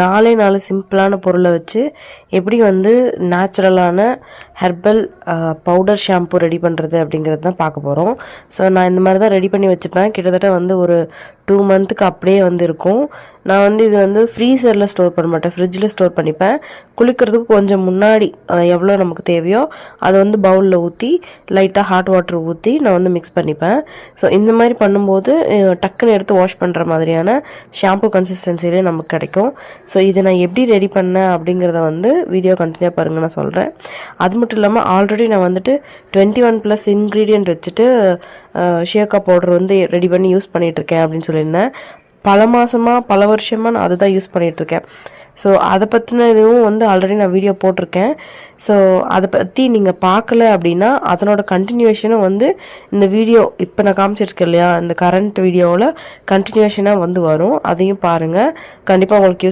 நாலே நாலு சிம்பிளான பொருளை வச்சு எப்படி வந்து நேச்சுரலான ஹெர்பல் பவுடர் ஷாம்பு ரெடி பண்ணுறது அப்படிங்கிறது தான் பார்க்க போகிறோம் ஸோ நான் இந்த மாதிரி தான் ரெடி பண்ணி வச்சுப்பேன். கிட்டத்தட்ட வந்து ஒரு டூ மந்த்துக்கு அப்படியே வந்து இருக்கும். நான் வந்து இது வந்து ஃப்ரீசரில் ஸ்டோர் பண்ண மாட்டேன். ஃப்ரிட்ஜில் ஸ்டோர் பண்ணிப்பேன். குளிக்கிறதுக்கு கொஞ்சம் முன்னாடி எவ்வளோ நமக்கு தேவையோ அதை வந்து பவுலில் ஊற்றி லைட்டாக ஹாட் வாட்டர் ஊற்றி நான் வந்து மிக்ஸ் பண்ணிப்பேன். ஸோ இந்த மாதிரி பண்ணும்போது டக்குன்னு எடுத்து வாஷ் பண்ணுற மாதிரியான ஷாம்பு கன்சிஸ்டன்சிலே நமக்கு கிடைக்கும். ஸோ இதை நான் எப்படி ரெடி பண்ணேன் அப்படிங்கிறத வந்து வீடியோ கண்டினியூ பாருங்க நான் சொல்கிறேன் அது மட்டும் இல்லாமல் ஆல்ரெடி நான் வந்துட்டு டுவெண்ட்டி ஒன் ப்ளஸ் இன்க்ரீடியன்ட் வச்சுட்டு ஷேக்கா பவுடர் வந்து ரெடி பண்ணி யூஸ் பண்ணிகிட்ருக்கேன் இருக்கேன் அப்படின்னு சொல்லியிருந்தேன். பல மாதமாக பல வருஷமாக நான் அதை தான் யூஸ் பண்ணிகிட்ருக்கேன் இருக்கேன் ஸோ அதை பற்றின இதுவும் வந்து ஆல்ரெடி நான் வீடியோ போட்டிருக்கேன். ஸோ அதை பற்றி நீங்கள் பார்க்கல அப்படின்னா அதனோட கண்டினியூஷனும் வந்து இந்த வீடியோ இப்போ நான் காமிச்சிருக்கேன் இல்லையா இந்த கரண்ட் வீடியோவில் கண்டினியூஷனாக வந்து வரும். அதையும் பாருங்கள் கண்டிப்பாக உங்களுக்கு யூஸ்